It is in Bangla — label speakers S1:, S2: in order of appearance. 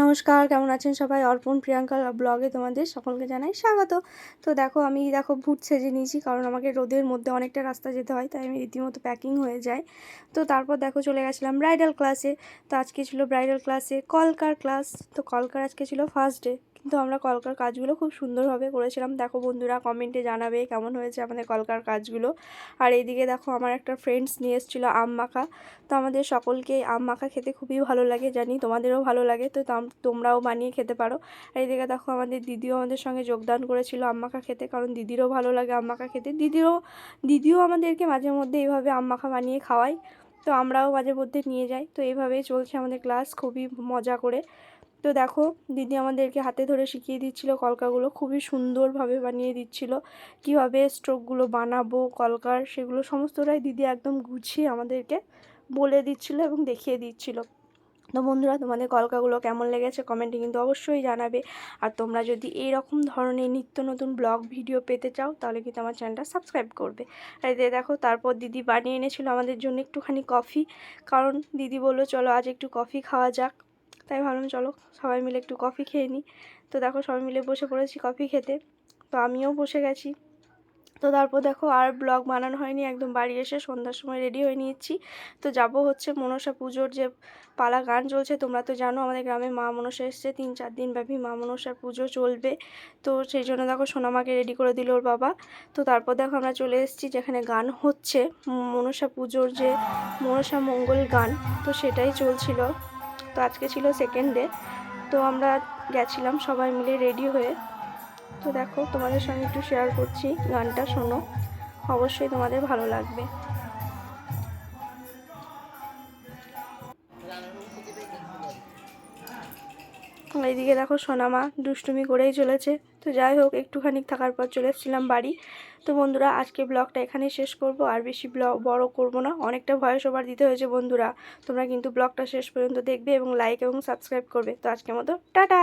S1: নমস্কার, কেমন আছেন সবাই? অর্পণ, প্রিয়াঙ্কা ব্লগে তোমাদের সকলকে জানাই স্বাগত। তো দেখো, আমি দেখো ভুট সেজে নিয়েছি, কারণ আমাকে রোদের মধ্যে অনেকটা রাস্তা যেতে হয়, তাই আমি রীতিমতো প্যাকিং হয়ে যায় তো তারপর দেখো চলে গেছিলাম ব্রাইডাল ক্লাসে তো আজকে ছিল ব্রাইডাল ক্লাসে কলকার ক্লাস তো কলকার আজকে ছিল ফার্স্ট ডে কিন্তু আমরা কলকার কাজগুলো খুব সুন্দরভাবে করেছিলাম। দেখো বন্ধুরা, কমেন্টে জানাবে কেমন হয়েছে আমাদের কলকার কাজগুলো। আর এইদিকে দেখো আমার একটা ফ্রেন্ডস নিয়ে এসেছিল আম মাখা তো আমাদের সকলকে আম মাখা খেতে খুবই ভালো লাগে, জানি তোমাদেরও ভালো লাগে, তো তোমরাও বানিয়ে খেতে পারো। আর এইদিকে দেখো আমাদের দিদিও আমাদের সঙ্গে যোগদান করেছিল আম মাখা খেতে, কারণ দিদিরও ভালো লাগে আম মাখা খেতে। দিদিরও, দিদিও আমাদেরকে মাঝে মধ্যে এইভাবে আম মাখা বানিয়ে খাওয়ায়, তো আমরাও মাঝে মধ্যে নিয়ে যাই। তো এইভাবেই চলছে আমাদের ক্লাস খুবই মজা করে। তো দেখো, দিদি আমাদেরকে হাতে ধরে শিখিয়ে দিচ্ছিল কলকাগুলো, খুবই সুন্দরভাবে বানিয়ে দিচ্ছিল। কীভাবে স্ট্রোকগুলো বানাবো, কলকার সেগুলো সমস্তটাই দিদি একদম গুছিয়ে আমাদেরকে বলে দিচ্ছিল এবং দেখিয়ে দিচ্ছিল। তো বন্ধুরা, তোমাদের কলকাগুলো কেমন লেগেছে কমেন্টে কিন্তু অবশ্যই জানাবে। আর তোমরা যদি এই রকম ধরনের নিত্য নতুন ব্লগ ভিডিও পেতে চাও, তাহলে কিন্তু আমার চ্যানেলটা সাবস্ক্রাইব করবে। আর এতে দেখো, তারপর দিদি বানিয়ে এনেছিল আমাদের জন্য একটুখানি কফি কারণ দিদি বলল, চলো আজ একটু কফি খাওয়া যাক। তাই ভাবলাম, চলো সবাই মিলে একটু কফি খেয়ে নিই তো দেখো সবাই মিলে বসে পড়েছি কফি খেতে। তো আমিও বসে গেছি। তো তারপর দেখো আর ব্লগ বানানো হয়নি, একদম বাড়ি এসে সন্ধ্যার সময় রেডি হয়ে নিয়েছি। তো যাব হচ্ছে মনসা পুজোর যে পালা গান চলছে, তোমরা তো জানো আমাদের গ্রামে মা মনসা এসছে, তিন চার দিন ব্যাপী মা মনসার পুজো চলবে। তো সেই জন্য দেখো সোনামাকে রেডি করে দিল ওর বাবা। তো তারপর দেখো আমরা চলে এসেছি যেখানে গান হচ্ছে, মনসা পুজোর যে মনসা মঙ্গল গান, তো সেটাই চলছিল। তো আজকে ছিল সেকেন্ড ডে তো আমরা গেছিলাম সবাই মিলে রেডি হয়ে। তো দেখো তোমাদের সঙ্গে একটু শেয়ার করছি, গানটা শোনো, অবশ্যই তোমাদের ভালো লাগবে। এইদিকে দেখো সোনামা দুষ্টুমি করেই চলেছে। তো যাই হোক, একটুখানি থাকার পর চলে এসেছিলাম বাড়ি। তো বন্ধুরা, আজকে ব্লগটা এখানেই শেষ করব। আর বেশি ব্লগ বড় করব না, অনেকটা ভয়েস ওভার দিতে হয়েছে বন্ধুরা। তোমরা কিন্তু ব্লগটা শেষ পর্যন্ত দেখবে এবং লাইক এবং সাবস্ক্রাইব করবে। তো আজকের মতো, টাটা!